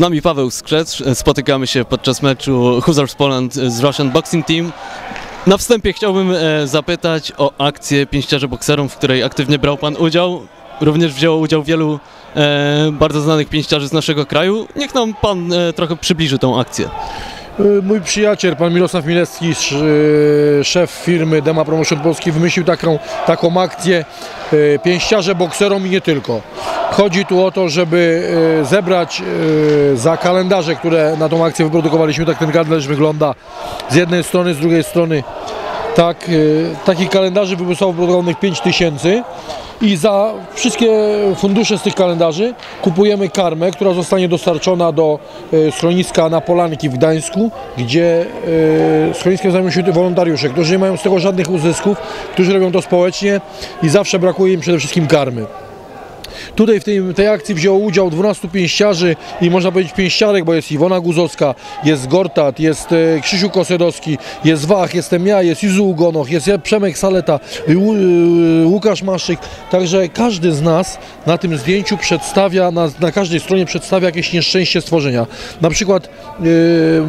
nami Paweł Skrzecz. Spotykamy się podczas meczu Hussars Poland z Russian Boxing Team. Na wstępie chciałbym e, zapytać o akcję Pięściarzy Bokserom, w której aktywnie brał Pan udział. Również wzięło udział wielu e, bardzo znanych pięściarzy z naszego kraju. Niech nam Pan e, trochę przybliży tą akcję. Mój przyjaciel, pan Mirosław y, szef firmy Dema Promotion Polski, wymyślił taką, taką akcję pięściarze bokserom i nie tylko. Chodzi tu o to, żeby y, zebrać y, za kalendarze, które na tą akcję wyprodukowaliśmy, tak ten kalendarz wygląda z jednej strony, z drugiej strony tak, y, takich kalendarzy zostało wyprodukowanych 5 tysięcy i za wszystkie fundusze z tych kalendarzy kupujemy karmę, która zostanie dostarczona do schroniska na Polanki w Gdańsku, gdzie schroniskiem zajmują się wolontariusze, którzy nie mają z tego żadnych uzysków, którzy robią to społecznie i zawsze brakuje im przede wszystkim karmy. Tutaj w tej, tej akcji wzięło udział 12 pięściarzy i można powiedzieć pięściarek, bo jest Iwona Guzowska, jest Gortat, jest e, Krzysiu Kosedowski, jest Wach, jestem ja, jest Izu Ugonoch, jest Przemek Saleta, y, y, Łukasz Maszyk. Także każdy z nas na tym zdjęciu przedstawia, na, na każdej stronie przedstawia jakieś nieszczęście stworzenia. Na przykład y,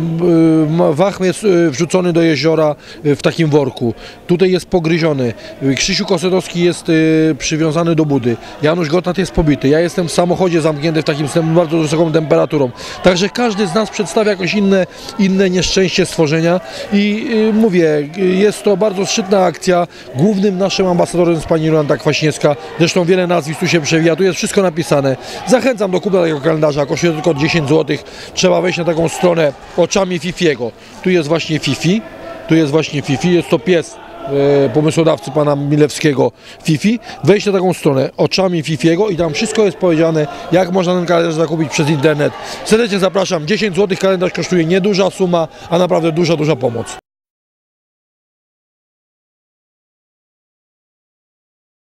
Wach jest wrzucony do jeziora w takim worku. Tutaj jest pogryziony. Krzysiu Kosedowski jest przywiązany do budy. Janusz Gotat jest pobity. Ja jestem w samochodzie zamknięty w takim z bardzo wysoką temperaturą. Także każdy z nas przedstawia jakoś inne, inne nieszczęście stworzenia i y, mówię, y, jest to bardzo szczytna akcja. Głównym naszym ambasadorem jest pani Jolanta Kwaśniewska. Zresztą wiele nazwisk tu się przewija, tu jest wszystko napisane. Zachęcam do kupna tego kalendarza, kosztuje tylko 10 zł. Trzeba wejść na taką stronę oczami Fifiego. Tu jest właśnie Fifi, tu jest właśnie Fifi, jest to pies pomysłodawcy pana Milewskiego Fifi, wejść na taką stronę oczami Fifiego i tam wszystko jest powiedziane, jak można ten kalendarz zakupić przez internet. Serdecznie zapraszam, 10 zł kalendarz kosztuje nieduża suma, a naprawdę duża, duża pomoc.